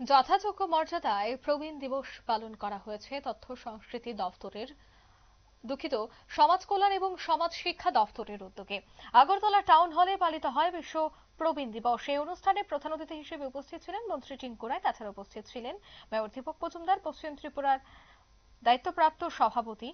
যথাযোগ্য মর্যাদায় প্রবীণ দিবস পালন করা হয়েছে তথ্য সংস্কৃতি দফতরের দুঃখিত, সমাজ কল্যাণ এবং সমাজ শিক্ষা দফতরের উদ্যোগে। আগরতলা টাউন হলে পালিত হয় বিশ্ব প্রবীণ দিবস। এই অনুষ্ঠানে প্রধান অতিথি হিসেবে উপস্থিত ছিলেন মন্ত্রী টিঙ্কু রায় তাছাড়া উপস্থিত ছিলেন মেয়র দীপক মজুমদার, পশ্চিম ত্রিপুরার দায়িত্বপ্রাপ্ত সভাপতি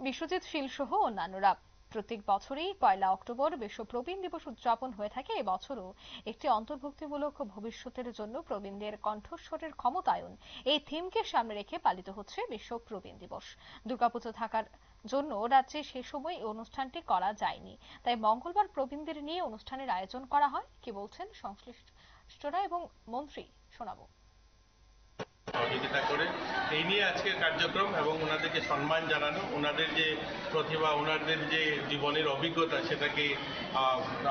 বিশ্বজিৎ শীল সহ অন্যান্যরা। প্রত্যেক বছরই পয়লা অক্টোবর বিশ্ব প্রবীণ দিবস উদযাপন হয়ে থাকে। এবছরও একটি অন্তর্ভুক্তিমূলক ভবিষ্যতের জন্য প্রবীণদের কণ্ঠস্বরের ক্ষমতায়ন এই থিমকে সামনে রেখে পালিত হচ্ছে বিশ্ব প্রবীণ দিবস। দুর্গাপুজো থাকার জন্য রাজ্যে সে সময় এই অনুষ্ঠানটি করা যায়নি। তাই মঙ্গলবার প্রবীণদের নিয়ে অনুষ্ঠানের আয়োজন করা হয়। কি বলছেন সংশ্লিষ্টরা এবং মন্ত্রী শোনাবো। সহযোগিতা করে এই নিয়ে আজকের কার্যক্রম এবং ওনাদেরকে সম্মান জানানো, ওনাদের যে প্রতিভা, ওনাদের যে জীবনের অভিজ্ঞতা সেটাকে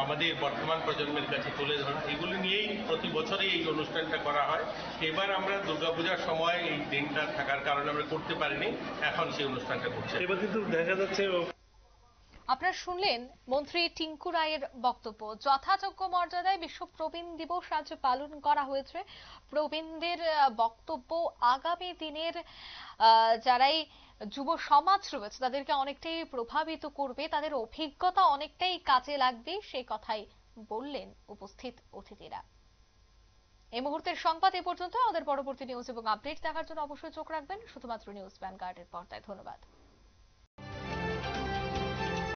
আমাদের বর্তমান প্রজন্মের কাছে তুলে ধরা, এগুলি নিয়েই প্রতি বছরই এই অনুষ্ঠানটা করা হয়। এবার আমরা দুর্গাপূজার সময় এই দিনটা থাকার কারণে আমরা করতে পারিনি, এখন সেই অনুষ্ঠানটা করছি। এবার কিন্তু দেখা যাচ্ছে আপনারা শুনলেন মন্ত্রী টিঙ্কু রায়ের বক্তব্য। যথাযোগ্য মর্যাদায় বিশ্ব প্রবীণ দিবস আজ পালন করা হয়েছে। প্রবীণদের বক্তব্য আগামী দিনের যারাই যুব সমাজ রয়েছে, তাদেরকে অনেকটাই প্রভাবিত করবে। তাদের অভিজ্ঞতা অনেকটাই কাজে লাগবে সেই কথাই বললেন উপস্থিত অতিথিরা। এই মুহূর্তের সংবাদ এ পর্যন্ত। আমাদের পরবর্তী নিউজ এবং আপডেট দেখার জন্য অবশ্যই চোখ রাখবেন। শুধুমাত্র নিউজ ভ্যানগার্ডের পর্দায়। ধন্যবাদ।